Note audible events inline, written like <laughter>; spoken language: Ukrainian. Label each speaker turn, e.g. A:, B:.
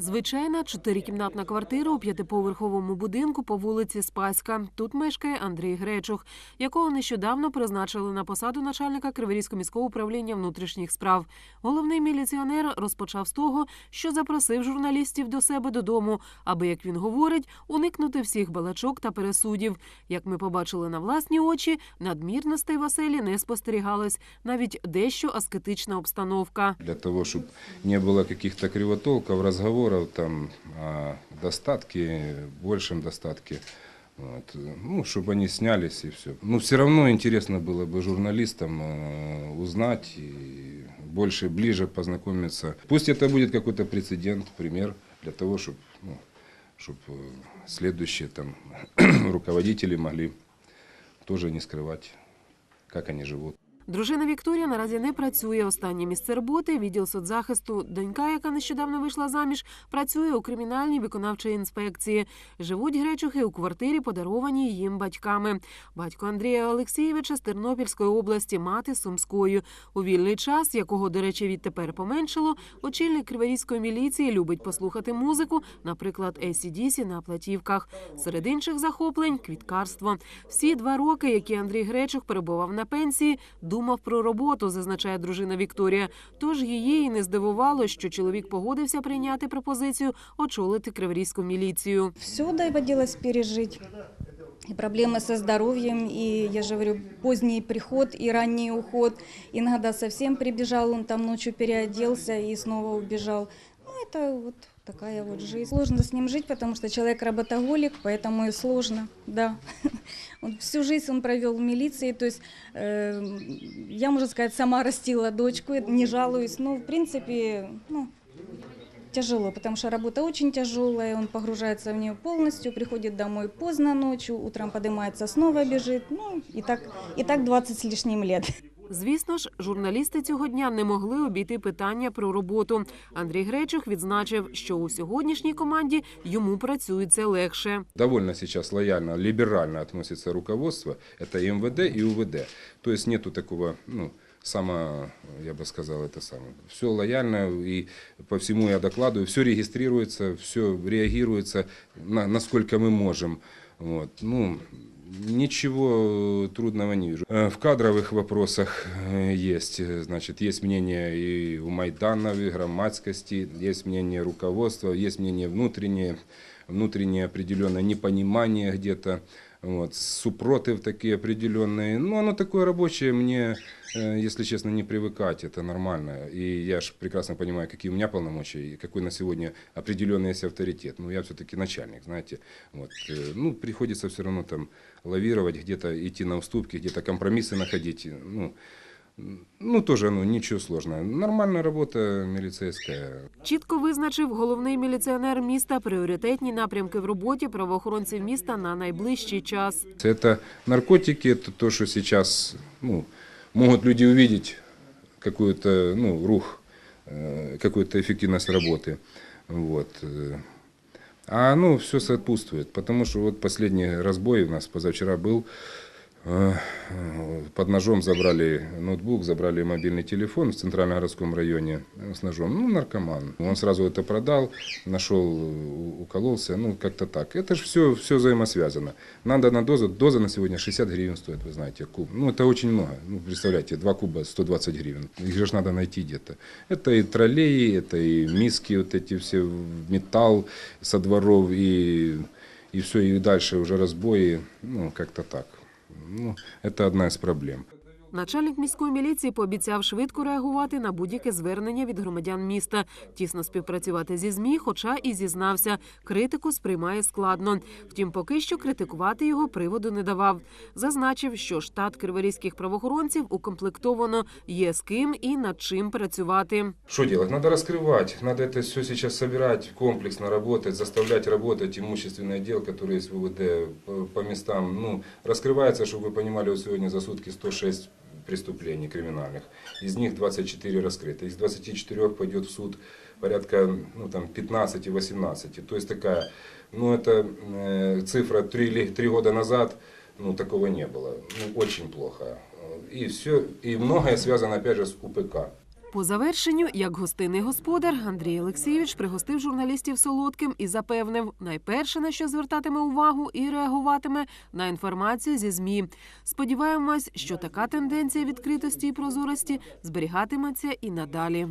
A: Звичайна чотирикімнатна квартира у п'ятиповерховому будинку по вулиці Спаська. Тут мешкає Андрій Гречух, якого нещодавно призначили на посаду начальника Криворізького міського управління внутрішніх справ. Головний міліціонер розпочав з того, що запросив журналістів до себе додому, аби, як він говорить, уникнути всіх балачок та пересудів. Як ми побачили на власні очі, надмірностей в оселі не спостерігалось, навіть дещо аскетична обстановка.
B: для того, чтобы не было каких-то кривотолков, разговоров там о достатке, большем достатке. Вот. Ну, чтобы они снялись и все. Ну, все равно интересно было бы журналистам э, узнать и больше, ближе познакомиться. Пусть это будет какой-то прецедент, пример для того, чтобы ну, чтоб, э, следующие там <clears throat> руководители могли тоже не скрывать, как они живут.
A: Дружина Вікторія наразі не працює. Останнє місце роботи відділ соцзахисту. Донька, яка нещодавно вийшла заміж, працює у кримінальній виконавчій інспекції. Живуть гречухи у квартирі, подарованій їм батьками. Батько Андрія Олексійовича з Тернопільської області, мати Сумською. У вільний час, якого, до речі, відтепер поменшало, очільник криворізької міліції любить послухати музику, наприклад, ACDC на платівках. Серед інших захоплень квіткарство. Всі два роки, які Андрій Гречух перебував на пенсії, думав про роботу, зазначає дружина Вікторія. Тож її і не здивувало, що чоловік погодився прийняти пропозицію очолити криворізьку міліцію.
C: Все доводилось пережить. И проблемы со здоровьем, и, я же говорю, поздний приход и ранний уход. Иногда совсем прибежал, он там ночью переоделся и снова убежал. Ну, это вот такая вот жизнь. Сложно с ним жить, потому что человек работоголик, поэтому и сложно, да. <laughs> Он всю жизнь он провел в милиции, то есть э, я, можно сказать, сама растила дочку, не жалуюсь. Ну, в принципе, ну, тяжело, потому что работа очень тяжелая, он погружается в нее полностью, приходит домой поздно ночью, утром поднимается, снова бежит, ну и так, и так 20 с лишним лет.
A: Звісно ж, журналісти цього дня не могли обійти питання про роботу. Андрій Гречух відзначив, що у сьогоднішній команді йому працюється легше.
B: довольно сейчас лояльно, либерально относится руководство, это и МВД и УВД. То есть нету такого, ну, само, я бы сказал, это самое. Все лояльно, и по всему я докладываю, все регистрируется, все реагируется, на, насколько мы можем. Вот. Ну, ничего трудного не вижу. Э, В кадровых вопросах э, есть, э, значит, есть мнение и у Майдана, и громадскости, есть мнение руководства, есть мнение внутреннее, внутреннее определенное непонимание где-то, вот, супротив такие определенные. Ну, оно такое рабочее, мне, э, если честно, не привыкать, это нормально. И я же прекрасно понимаю, какие у меня полномочия и какой на сегодня определенный есть авторитет. Ну, я все-таки начальник, знаете. Вот, э, ну, приходится все равно там лавировать, где-то идти на уступки, где-то компромиссы находить. Ну, ну, тоже ну, ничего сложного. Нормальная работа милицейская.
A: Чітко визначив головний міліціонер міста пріоритетні напрямки в роботі правоохоронців міста на найближчий час.
B: Это наркотики, это то, что сейчас ну, могут люди увидеть какую-то ну, рух, э, какую-то эффективность работы. Вот. э. А оно все сопутствует, потому что вот последний разбой у нас позавчера был, э, э, Под ножом забрали ноутбук, забрали мобильный телефон в центральном-городском районе э, с ножом. Ну, наркоман. Он сразу это продал, нашел, у- укололся, ну, как-то так. Это же все, все взаимосвязано. Надо на дозу, доза на сегодня 60 гривен стоит, вы знаете, куб. Ну, это очень много. Ну, представляете, два куба 120 гривен. Их же надо найти где-то. Это и троллеи, это и миски вот эти все, металл со дворов, и, и все, и дальше уже разбои, ну, как-то так. Ну, это одна из проблем.
A: Начальник міської міліції пообіцяв швидко реагувати на будь-яке звернення від громадян міста, тісно співпрацювати зі змі, хоча і зізнався, критику сприймає складно. Втім, поки що критикувати його приводу не давав. Зазначив, що штат криворізьких правоохоронців укомплектовано є з ким і над чим працювати.
B: Что делать? Надо раскрывать, надо это все сейчас собирать, комплексно работать, заставлять работать имущественный отдел, который есть в УВД по, по местам. Ну, раскрывается, чтобы вы понимали, вот сегодня за сутки 106 преступлений криминальных. Из них 24 раскрыты. Из 24 пойдет в суд порядка ну, там, 15-18. То есть такая, ну это э, цифра 3, 3 года назад, ну такого не было. Ну, очень плохо. И все, и многое связано опять же с УПК.
A: По завершенню, як гостинний господар, Андрій Олексійович пригостив журналістів солодким і запевнив, найперше на що звертатиме увагу і реагуватиме на інформацію зі змі. Сподіваємось, що така тенденція відкритості і прозорості зберігатиметься і надалі.